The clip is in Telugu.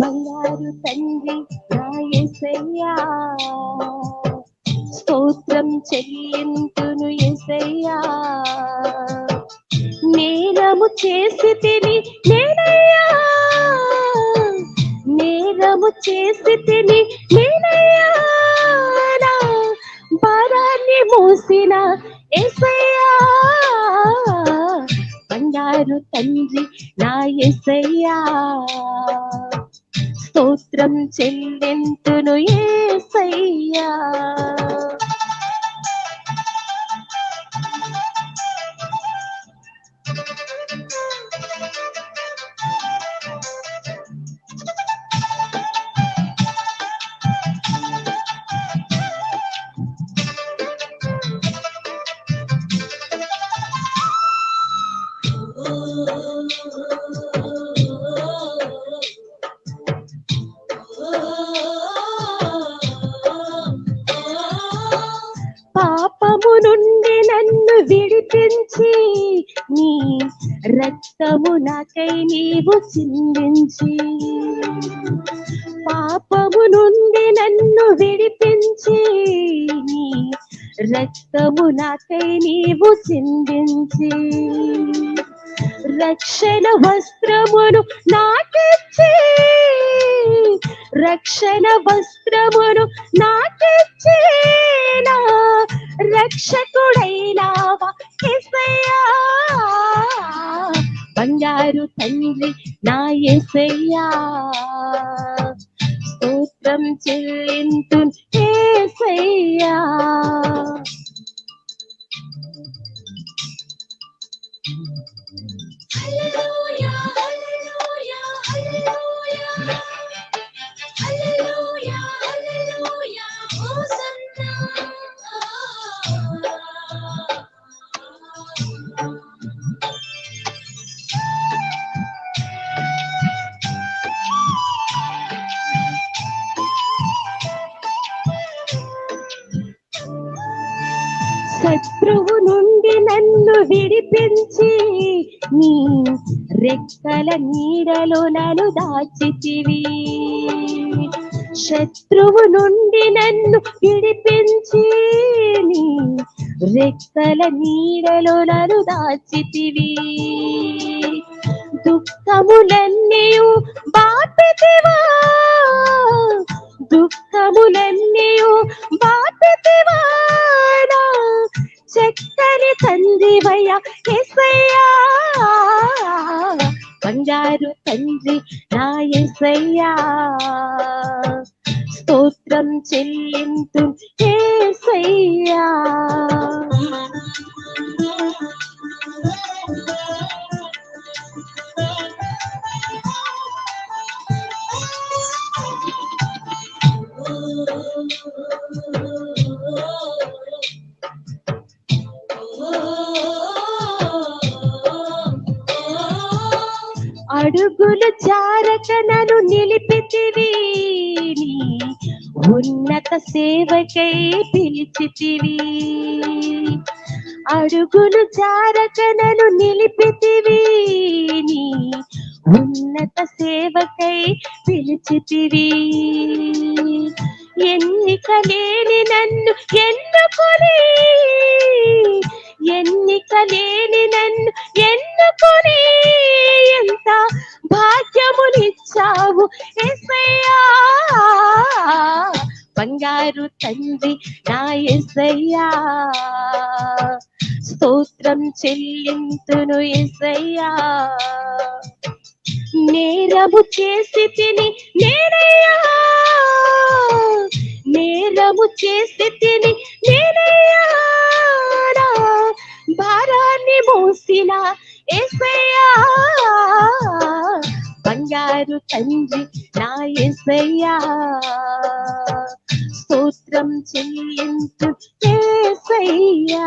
బంగారు తండ్రి నా స్తోత్రం చెల్లింతును ఎసయ్యా నేరము చేసి తిని నేనయ్యా. నేరము చేసి తిని నేనయ్యా. నా భారాన్ని ఎసయ్యా బంగారు తండ్రి నా ఎసయ్యా స్తోత్రం చెల్లింతును యేసయ్యా నుండి నన్ను విడిపించి నీ రక్తము నాకై నీవు చిందించి. పాపము నుండి నన్ను విడిపించి నీ రక్తము నాకై నీవు చిందించి. రక్షణ వస్త్రమును నాకిచ్చి రక్షణ వస్త్రమును నాకిచ్చేనా రక్షకుడైనావా బంగారు తండ్రి నా ఎసయ్యా స్తోత్రం చెల్లింతు ఏసయ్యా. శత్రువు నుండి నన్ను విడిపించి నీ రెక్కల నీడలో నన్ను దాచితివి. శత్రువు నుండి నన్ను విడిపించి నీ రెక్కల నీడలో నన్ను దాచితివి. దుఃఖములన్నీ బాపితివా దుఃఖములన్నీ బాపితివా నా చక్కని తండ్రివయ్యా ఎసయ్యా బంగారు తండ్రి నా ఎసయ్యా స్తోత్రం చెల్లింతు ఏసయ్యా. అడుగులు చారక నన్ను నిలిపితివి ఉన్నత సేవకై పిలిచితివి. అడుగులు చారక నన్ను నిలిపితివి ఉన్నత సేవకై పిలిచితివి. ఎన్నిక లేని నన్ను ఎన్నుకొని ఎన్నిక లేని నన్ను ఎన్నుకొని ఎంత భాగ్యమునిచ్చావు. ఎసయ్యా బంగారు తండ్రి నా ఎసయ్యా స్తోత్రం చెల్లింతును ఎసయ్యా నేరము చేసి తిని నేనయ్యా. నేరము చేసి తిని నేనయ్యా. భారాన్ని మోసిన ఏసయ్యా బంగారు తండ్రి నా ఏసయ్యా. స్తోత్రం చెల్లించు ఏసయ్యా.